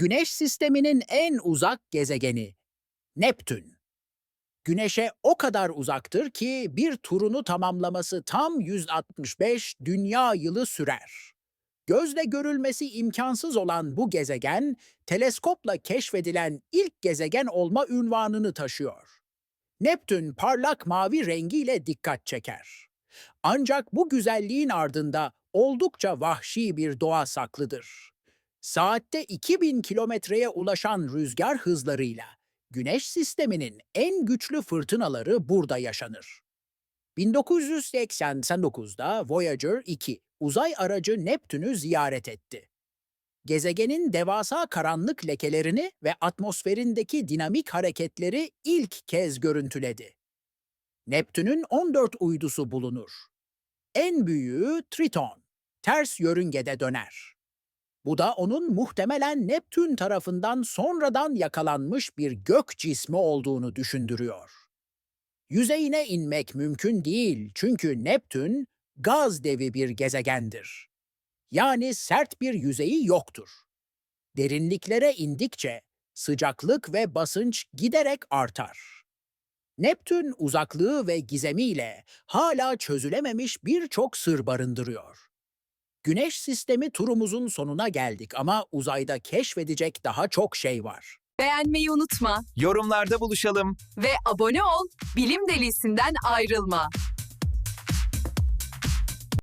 Güneş sisteminin en uzak gezegeni Neptün. Güneş'e o kadar uzaktır ki bir turunu tamamlaması tam 165 dünya yılı sürer. Gözle görülmesi imkansız olan bu gezegen, teleskopla keşfedilen ilk gezegen olma ünvanını taşıyor. Neptün parlak mavi rengiyle dikkat çeker. Ancak bu güzelliğin ardında oldukça vahşi bir doğa saklıdır. Saatte 2000 kilometreye ulaşan rüzgar hızlarıyla Güneş sisteminin en güçlü fırtınaları burada yaşanır. 1989'da Voyager 2 uzay aracı Neptün'ü ziyaret etti. Gezegenin devasa karanlık lekelerini ve atmosferindeki dinamik hareketleri ilk kez görüntüledi. Neptün'ün 14 uydusu bulunur. En büyüğü Triton, ters yörüngede döner. Bu da onun muhtemelen Neptün tarafından sonradan yakalanmış bir gök cismi olduğunu düşündürüyor. Yüzeyine inmek mümkün değil çünkü Neptün gaz devi bir gezegendir. Yani sert bir yüzeyi yoktur. Derinliklere indikçe sıcaklık ve basınç giderek artar. Neptün uzaklığı ve gizemiyle hala çözülememiş birçok sır barındırıyor. Güneş sistemi turumuzun sonuna geldik ama uzayda keşfedecek daha çok şey var. Beğenmeyi unutma Yorumlarda buluşalım. ve abone ol. Bilim delisinden ayrılma.